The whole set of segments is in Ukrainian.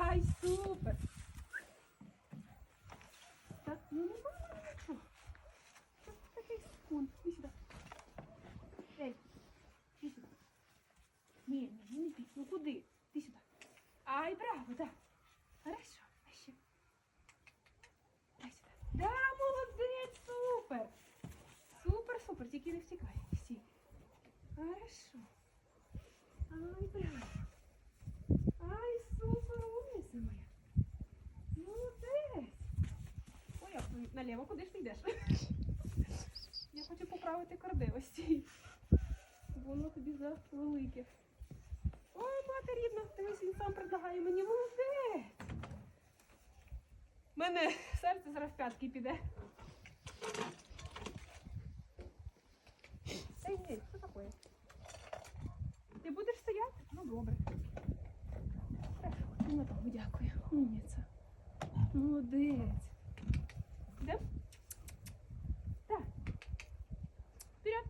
Ай, супер. Так, ну нема нічого. Що такий скун? Іди сюди. Ей, іди сюди. Ні, ні, ні, не ти. Ну куди? Іди сюди. Ай, браво, да. Хорошо. А ще. Дай сюди. Да, молодець, супер. Супер, супер, тільки не втікай. Стій. Хорошо. Ай, браво. Ай, супер, умниця моя. Молодець. Ой, як ви наліво, куди ж ти йдеш? Я хочу поправити кордивості. Воно тобі за велике. Ой, мати рідна, дивись, він сам предлагає мені молодець. У мене серце зараз в п'ятки піде. Ей, ей, що таке? Ти будеш стояти? Ну добре. Хорошо, ну так, дякую. Умниця. Молодець. Йдем? Так. Вперед.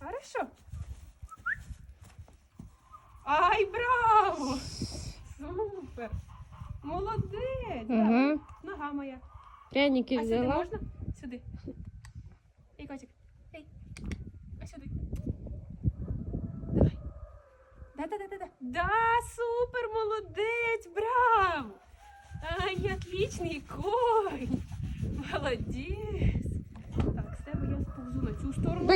Хорошо. Ай, браво! Супер! Молодець! да. Угу. Нога моя. Пряники А сюди взяла. можна? Сюди. Ей, котик. Ей. А сюди. Давай. Да, да, да, да, да. Да, супер, молодець, отличний конь. Молодець. Так, з тебе я сповзу на цю сторону.